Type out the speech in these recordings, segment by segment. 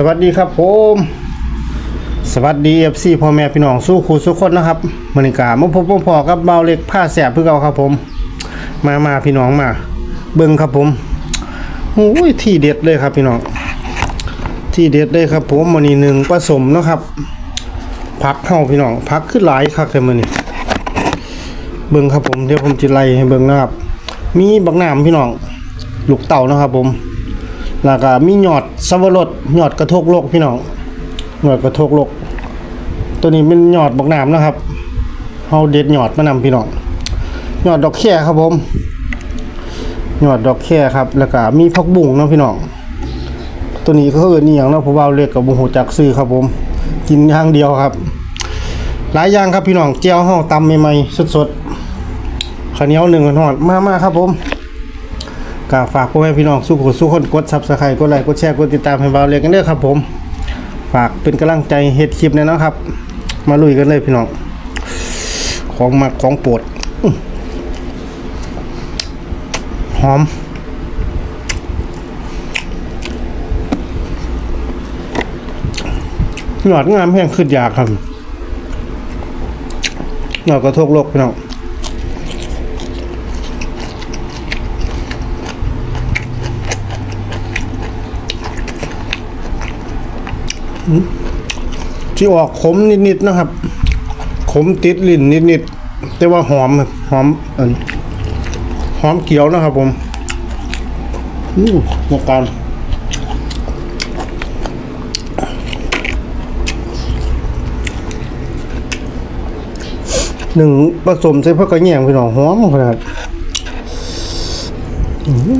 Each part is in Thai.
สวัสดีครับผม สวัสดีเอฟซีพ่อแม่พี่น้องสู้ครูสุกคนนะครับมณิกามาพบมาพอกับเบาเล็กผ้าแสบเพื่อเก่าครับผม มามาพี่น้องมา เบิ่งครับผมโอ้ยที่เด็ดเลยครับพี่น้องที่เด็ดเลยครับผมมันนี้หนึ่งผสมนะครับพักเข้าพี่น้องพักขึ้นหลายคักแต่มันนี่เบิ่งครับผมเดี๋ยวผมจะไล่ให้เบิ่งนะครับ มีบักหนามพี่น้องลูกเต่านะครับผม แล้วก็มีหยอดสับปะรดหยอดกระทกโลกพี่น้องหยอดกระทกโลก ตัวนี้เป็นหยอดบกนามนะครับเฮาเด็ดหยอดมานำพี่น้องหยอดดอกแค่ครับผมหยอดดอกแค่ครับ แล้วก็มีผักบุ้งนะพี่น้องตัวนี้ก็เอิ้นอีหยังนะเพราะว่าเล็กกับบ่ฮู้จักซื้อครับผม กินอย่างเดียวครับ หลายอย่างครับพี่น้องเจียวเฮาตำใหม่ๆสดๆข้าวเหนียวหนึ่งหอดมากๆครับผม ก็ฝากพ่อแม่พี่น้องสู้คนสู้คนกดซับสไครต์กดไลค์กดแชร์กดติดตามให้เบาเล็กกันเด้อครับผม ฝากเป็นกำลังใจเฮ็ดคลิปแน่นอนครับ มาลุยกันเลยพี่น้อง ของมักของโปรดหอมหยอดงามแห้งขึ้นยากครับหยอดกระทกโลกพี่น้อง ที่ออกขมนิดๆนะครับ ขมติดลิ้นนิดๆแต่ว่าหอมครับหอมหอมเขียวนะครับ ผมอืมในการหนึ่งผสมใส่ผักกระเนียงพี่น้องหอมขนาดอืมอื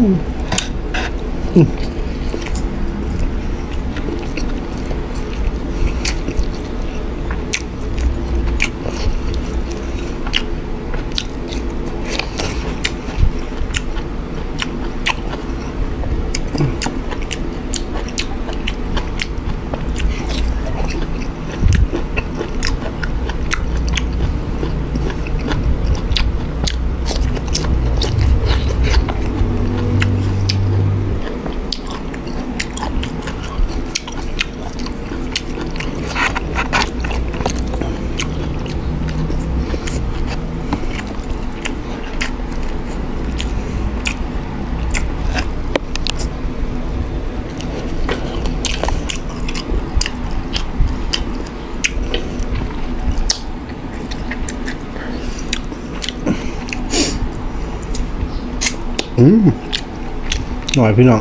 หน่อยพี่น้อง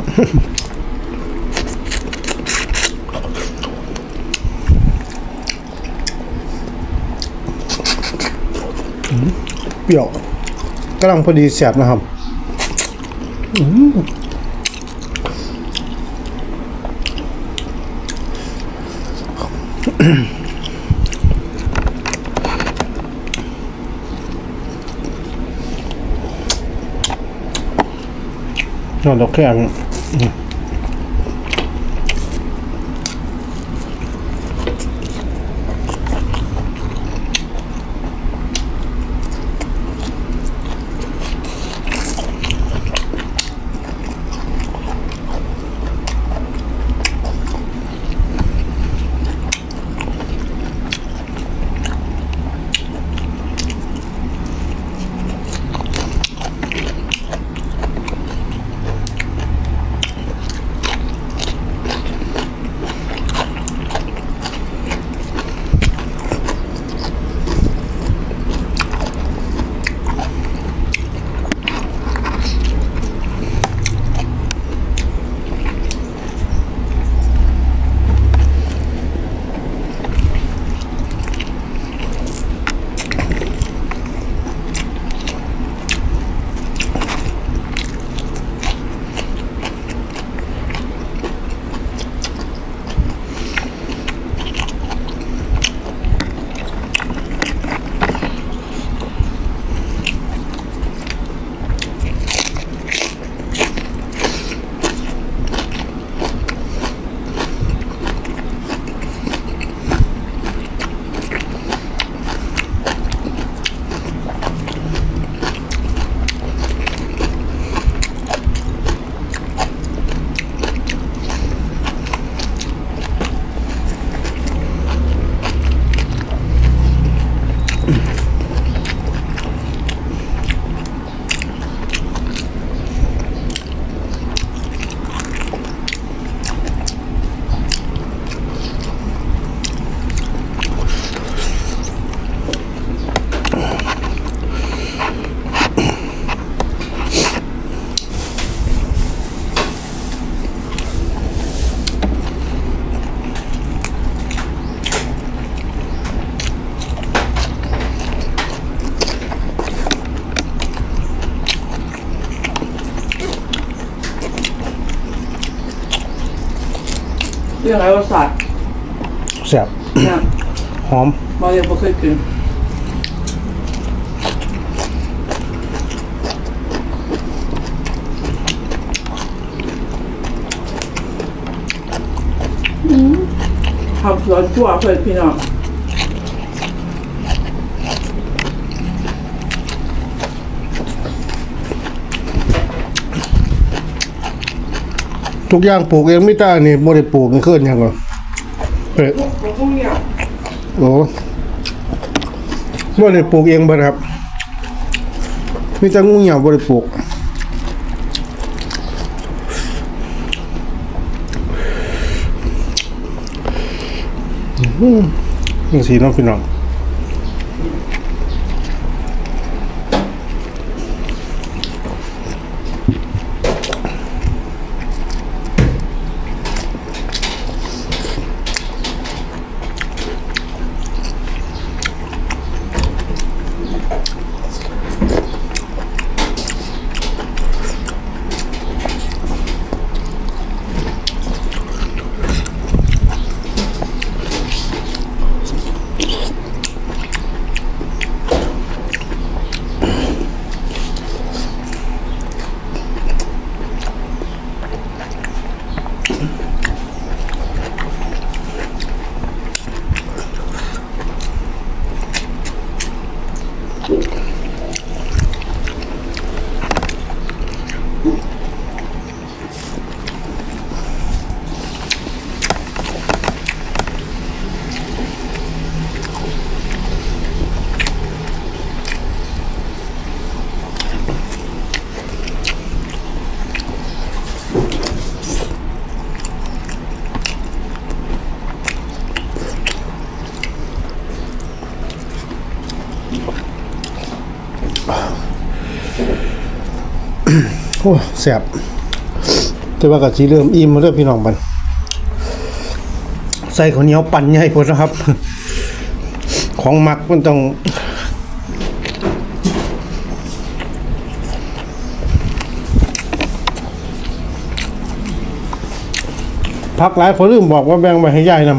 เปรี้ยวกำลังพอดีแสบนะครับอืม นอนดอกแข็ง รื่องอะไรรสชาติแซ่บเนี่ยหอมบางอย่างไม่เคยกินทำสวนชั่วเพื่อนพี่น้อง ทุกอย่างปลูกเองไม่ได้นี่บ่ได้ปลูกกันขึ้นยังก่อนเอ้ยผมพวกเนี่ยโอ้บ่ได้ปลูกเองบิดครับมีแต่งูเหี่ยวบ่ได้ปลูกอืมจังซี่เนาะพี่น้อง โอ้แซ่บแต่ว่าก็สิเริ่มอิ่มแล้วเด้อพี่น้องบัดใส่ข้าวเหนียวปั่นใหญ่พุ่นะครับ ของมักมันต้องพักหลายคนลืมบอกว่าแบ่งไปให้ยายน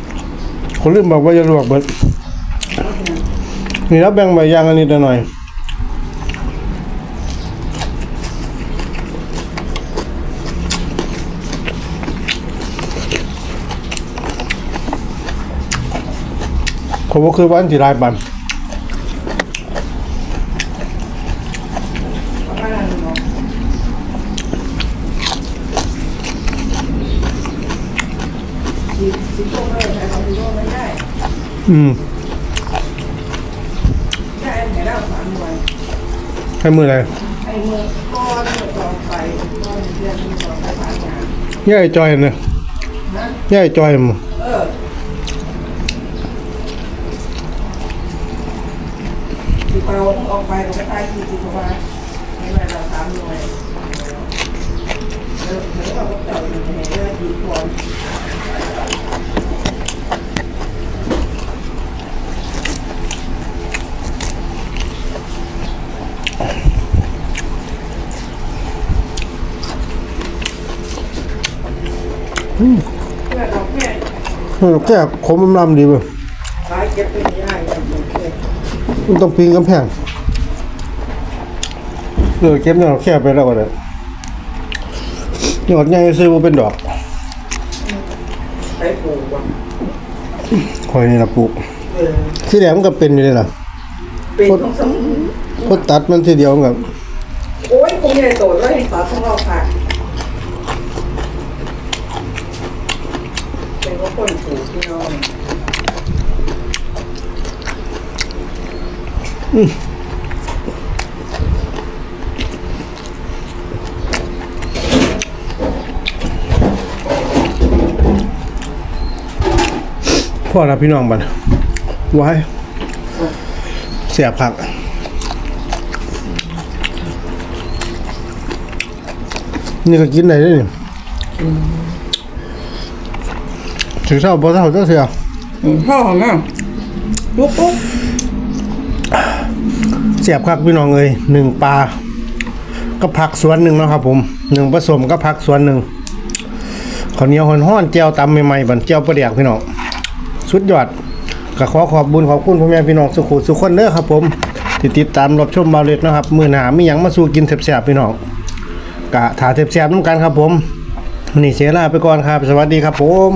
ำคนลืมบอกว่าจะลวกเบิดนี่แล้วแบ่งไปย่างอันนี้แต่หน่อย ผมก็คือว่าอันที่รายบันอืมได้อันไหนแล้วสามหน่วยให้มืออะไรไอ้มือก้อนมือต่อไปก้อนเดือนมือต่อไปผ่านงานย่ายจอยเนี่ยนะย่ายจอยมั้ง เออที่เปาออกไปก็ไม่ตายกี่สิบกว่าไม่มาเราสามหน่วยเออเหมือนเราก็เจาะอยู่ในเรื่องดีก่อนเพื่อนเราแค่เออแก้ขมลำๆดีเว้ยขายเก็บไปได้แบบนี้เลย มันต้องพิงกำแพงเออเก็บเนี่ยแค่ไปแล้วก็ได้ยอดใหญ่ซื้อมาเป็นดอกไปปลูกว่ะคอยนี่นะปลูกเออที่แหลมนก็เป็นอยู่เลยล่ะเป็นของสมพอตัดมันทีเดียวมันกับโอ้ยคงใหญ่โตแล้วเห็นฝาของเราค่ะเป็นว่าคนปลูกที่น้อง พ่อนะพี่น้องบันไว้เสียบผักนี่ก็กินได้ด้วยนี่ถึงเช้าบ่เช้าเจ้าเสียพ่อของน้าลุกปุ๊บ สียบคักพี่น้องเอ้ยหนึ่งปลาก็ผักสวนหนึ่งนะครับผมหนึ่งผสมก็ผักสวนหนึ่งข้าวเหนียวห้อนๆแจ่วตำใหม่ๆบันแจ่วปลาแดกพี่น้องสุดยอดก็ขอขอบบุญขอบคุณพ่อแม่พี่น้องสุขุสุขคนเด้อครับผมที่ติดตามรับชมบาเล็กนะครับ มือหน้ามีหยังมาสู่กินแซ่บๆพี่น้องกะถาแซ่บๆนํกันครับผมนนี้เสียลาไปก่อนครับ สวัสดีครับผม